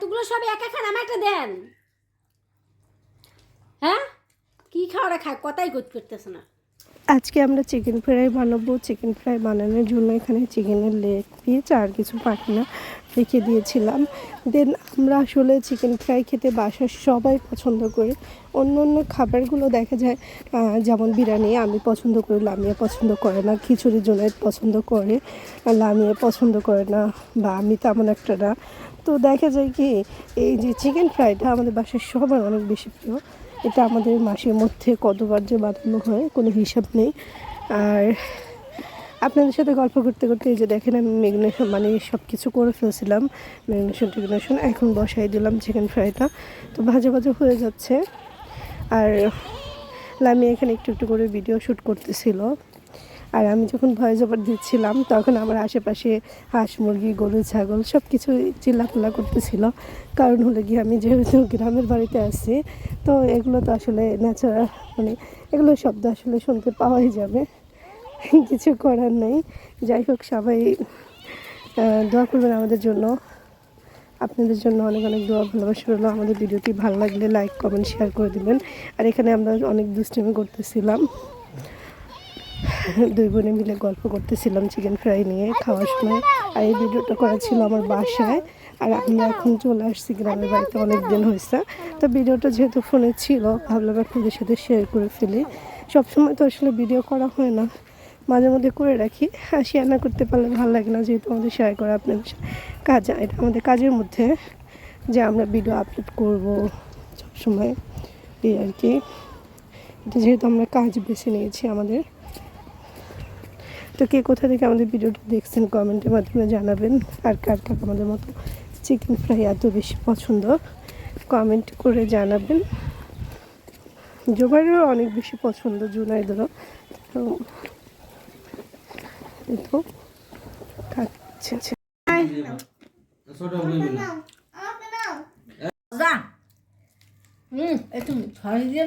এতগুলো সব এক আমার একটা দেন। হ্যাঁ? কি খাওয়াটা খায়? কথাই করতেছে না। আজকে আমরা চিকেন ফ্রাই বানাবো। চিকেন ফ্রাই বানানোর জন্য এখানে চিকেনের লেগ পিস আর কিছু পাখনা রেখে দিয়েছিলাম। দেন আমরা আসলে চিকেন ফ্রাই খেতে বাসার সবাই পছন্দ করি। অন্য অন্য খাবারগুলো দেখা যায় যেমন বিরিয়ানি আমি পছন্দ করি, লামিয়া পছন্দ করে না, খিচুড়ি জোনাইদ পছন্দ করে লামিয়া পছন্দ করে না বা আমি তেমন একটা না। তো দেখা যায় কি, এই যে চিকেন ফ্রাইটা আমাদের বাসার সবার অনেক বেশি প্রিয়। এটা আমাদের মাসের মধ্যে কতবার যে বাঁধানো হয়, কোনো হিসাব নেই। আর আপনাদের সাথে গল্প করতে করতে এই যে দেখেন আমি ম্যাগনেশন মানে সব কিছু করে ফেলছিলাম ম্যাগনেশন টেগনেশন, এখন বসাই দিলাম চিকেন ফ্রাইটা তো ভাজা ভাজা হয়ে যাচ্ছে। আর লামি এখানে একটু একটু করে ভিডিও শ্যুট করতেছিল। আর আমি যখন ভয়েস ওভার দিচ্ছিলাম, তখন আমার আশেপাশে হাঁস, মুরগি, গরু, ছাগল সব কিছু চিল্লাপাল্লা করতেছিল। কারণ হলো গিয়ে আমি যেহেতু গ্রামের বাড়িতে আছি, তো এগুলো তো আসলে ন্যাচারাল মানে এগুলো শব্দ আসলে শুনতে পাওয়াই যাবে। কিছু করার নেই। যাই হোক, সবাই দোয়া করবেন আমাদের জন্য। আপনাদের জন্য অনেক অনেক দোয়া, ভালোবাসা রইল। আমাদের ভিডিওটি ভালো লাগলে লাইক কমেন্ট শেয়ার করে দিবেন। আর এখানে আমরা অনেক দুষ্টামি করতেছিলাম। দুই বোনে মিলে গল্প করতেছিলাম চিকেন ফ্রাই নিয়ে খাওয়ার সময়। আর এই ভিডিওটা করা ছিল আমার বাসায়। আর আমি এখন চলে আসছি গ্রামের বাড়িতে, অনেক দিন হয়েছে তো ভিডিওটা যেহেতু ফোনে ছিল, ভাবলাম আপনাদের সাথে শেয়ার করে ফেলি। সবসময় তো আসলে ভিডিও করা হয় না। মাঝে মধ্যে করে রাখি। আর শেয়ার না করতে পারলে ভালো লাগে না, যেহেতু আমাদের শেয়ার করা আপনাদের কাজ। এটা আমাদের কাজের মধ্যে যে আমরা ভিডিও আপলোড করব সবসময়। এই আর কি। এটা যেহেতু আমরা কাজ বেছে নিয়েছি আমাদের। তো কে কোথা থেকে আমাদের ভিডিওটা দেখছেন কমেন্টের মাধ্যমে জানাবেন। আর কার কার আমাদের মতো চিকেন ফ্রাই এত বেশি পছন্দ কমেন্ট করে জানাবেন। জোবাইরেরও অনেক বেশি পছন্দ, জুনাইদেরও। তো তো, খাচ্ছে। একটু দিয়ে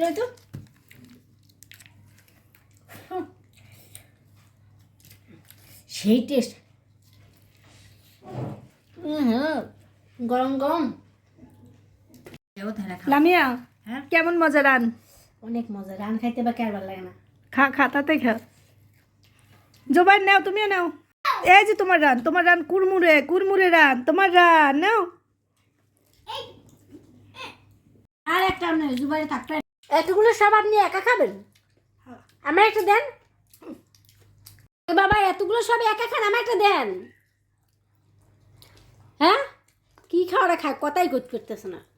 সেই টেস্ট হ্যাঁ গরম গরম। লামিয়া হ্যাঁ? কেমন মজা রান? অনেক মজা রান খাইতে বা কারবার লাগে না? খা খা তাতে খা জোবাইর নাও তুমিও নাও। এই যে তোমার রান তোমার রান কুরমুরে কুরমুরে রান তোমার রান নাও। আর একটা আপনার জুবাইরে থাকতে এতগুলো সব আপনি একা খাবেন? আমার একটা দেন। বাবা, এতগুলো সব একা খান আমার একটা দেন। হ্যাঁ? কি খাওয়াটা খায় কথাই করতেছে না।